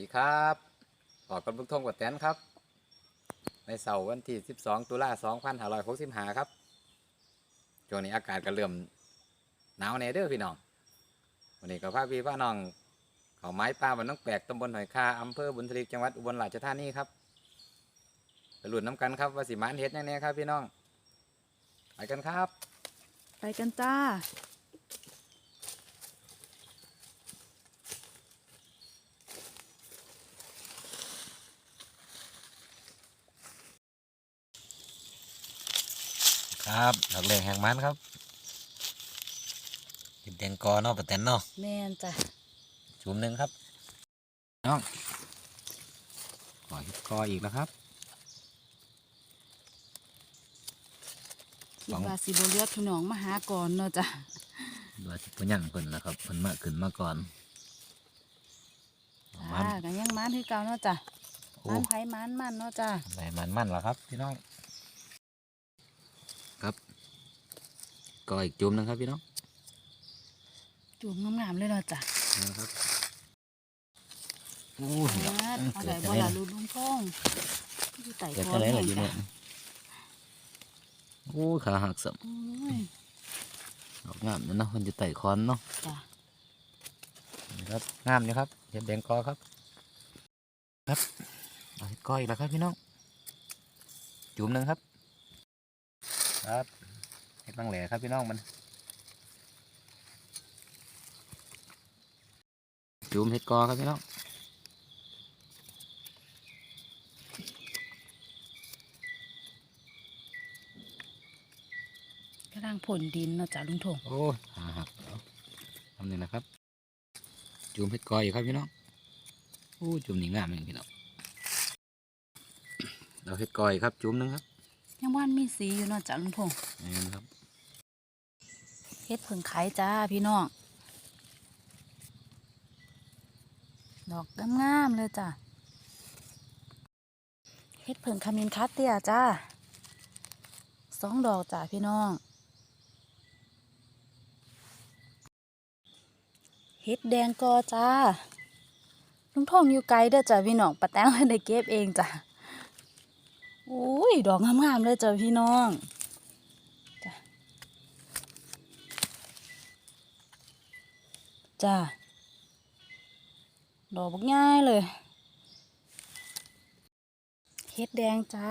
ดีครับขอกันบุกทงกับแตนครับ ในเสาร์วันที่ 12 ตุลา2565 ครับช่วงนี้อากาศก็เริ่มหนาวแน่เด้อพี่น้อง วันนี้ก็พาพี่พาน้อง เขาไม้ปลาบนน้องแปลกตำบลหอยคาอำเภอบุญทลิกจังหวัดอุบลราชธานีครับไปลุ้นน้ำกันครับว่าสิมานเฮ็ดแน่ๆครับพี่น้อง ไปกันครับ ไปกันจ้า ครับดอกแรงแห่งมันครับเห็ดแดงกอเนาะปะแตนเนาะแม่นจ้ะจุ่มหนึ่งครับน้องขอเห็ดกออีกแล้วครับคิสดองว่าสิบเลือดพี่น้องมาหาก่อนเนาะจ้ะดูสิเพิ่นยังเพิ่นนะครับเพิ่นมาขึ้นมาก่อนมัจ้านกันยังมันคือเก่าเนาะจ้ะโอ้มันไผมันมันเนาะจ้ะใส่มันมันแล้วครับพี่น้อง ครับกออีกจุ่มหนึงครับพี่น้องจุ่มงามๆเลยเนาะจ้ะนะครับโอ้ยเอาเดี๋ยวเอาเกิได้ดจะบ่ไหนล่ะล่ะลูกลุงพงอยู่ไต่เกิดคอจะไหนแห้ล่ะงอยู่จ้ะเนี่ยโอ้ยขาหักสับโอ้ยดอกงามอยู่เนาะมันจะไต่คอนเนาะจ้ะนี่ครับงามอยู่ครับเห็ดแดงกอครับ ครับเอาเห็ดกออีกแล้วครับพี่น้อง จุ่มหนึ่งครับ ครับเห็ดบางแหล่ครับพี่น้องมันจุ่มเห็ดกอครับพี่น้องกำลังผลดินเนาะจ้ะลุงทงโอ้ยขาหักเอาทำนี่นะครับ จุ่มเห็ดกออีกครับพี่น้องโอ้ยจุ่มนี่งามอย่างพี่น้องเราเห็ดกออีกครับจุ่มหนึ่งครับ ยังว่านมีสีอยู่เนาะจ้ะลุงทงนี่นะครับเฮ็ดเพิ่งขายจ้าพี่น้อง ดอกงามๆเลยจ้ะเฮ็ดเพิ่งขมิ้นคัดเตี้ยจ้าสองดอกจ้ะพี่น้อง เฮ็ดแดงกอจ้าลุงทองอยู่ไกลเด้อจ้ะพี่น้องปะแตงเลยได้เก็บเองจ้ะอุ้ ยดอกงามๆเลยจ้ะพี่น้องจ้ะจ้าดอกบักง่ายเลยเฮ็ดแดงจ้า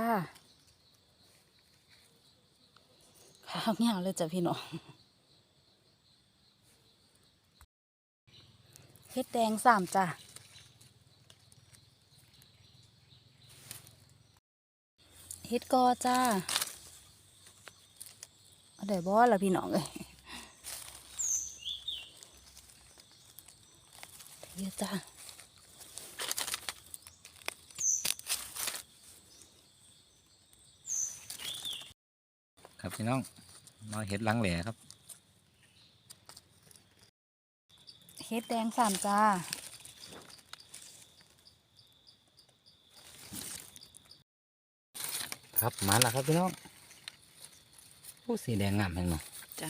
ขาวเงาเลยจ้ะพี่น้องเฮ็ดแดงสามจ้ะ เฮ็ดกอจ้าเอาได้บ่ล่ะพี่น้องเอ้ยเดี๋ยวจ้าครับพี่น้องมาเห็ดหลังแหล่ครับเฮ็ดแดงสามจ้า ครับมาแล้วครับพี่น้องโอ้สีแดงงามแห่งเนาะจ้ะ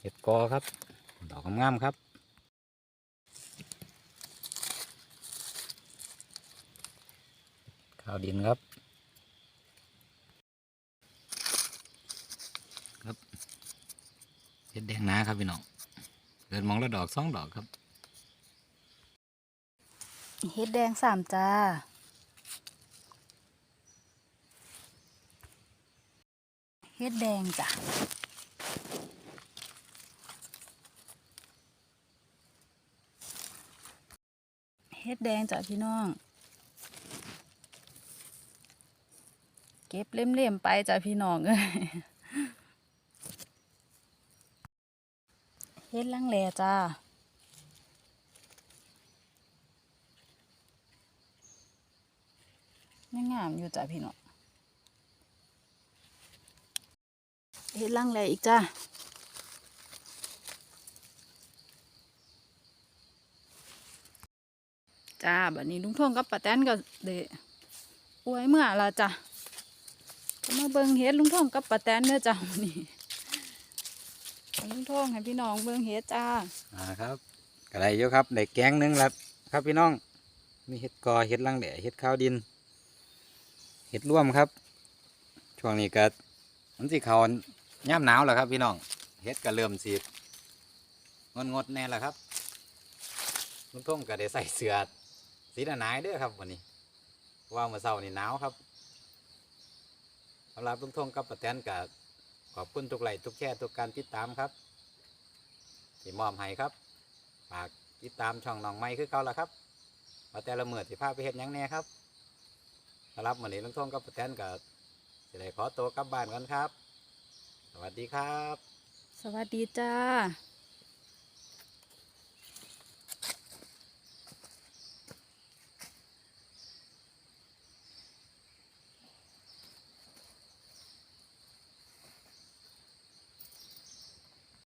เห็ดกอครับ ดอกงามๆครับข้าวดินครับ ครับเห็ดแดงหนาครับพี่น้องเดินมองแล้วดอกสองดอกครับเฮ็ดแดงสามจ้า เฮ็ดแดงจ้ะเฮ็ดแดงจ้ะพี่น้อง เก็บเล่มๆไปจ้ะพี่น้องเอ้ยเฮ็ดลังแลจ้ายังงามอยู่จ้ะพี่น้อง เฮ็ดลังแลอีกจ้าจ้าบัดนี้ลุงทงกับป้าแตนก็เดอวยเมื่อละจ้ะก็มาเบิ่งเฮ็ดลุงทงกับป้าแตนเด้อจ้ะมื้อนี้ให้ลุงทงให้พี่น้องเบิ่งเฮ็ดจ้าอ่าครับก็ได้เยอะครับได้แกงหนึงล้วครับพี่น้อง มีเห็ดกอเห็ดลังแดเห็ดข้าวดิน เห็ดร่วมครับ ช่วงนี้ก็มันสิเขา ย่ำหนาวแล้วครับพี่น้องเห็ดก็เริ่มสีงดงดแน่แล้วครับลุงท่งก็ได้ใส่เสื้อสีหนาๆด้อครับวันนี้ว่าเมื่อเช้านี่หนาวครับสำหรับลุงท่งกับป้าแตนก็ขอบคุณทุกไลค์ทุกแชร์ทุกการติดตามครับที่มอบให้ครับฝากติดตามช่องน้องไม้คือเก่าละครับว่าแต่ละเมื่อที่พาไปเฮ็ดยังแน่ครับสำหรับวันนี้ลุงท่งกับป้าแตนก็จะได้ขอตัวกลับบ้านกันครับ สวัสดีครับ สวัสดีจ้า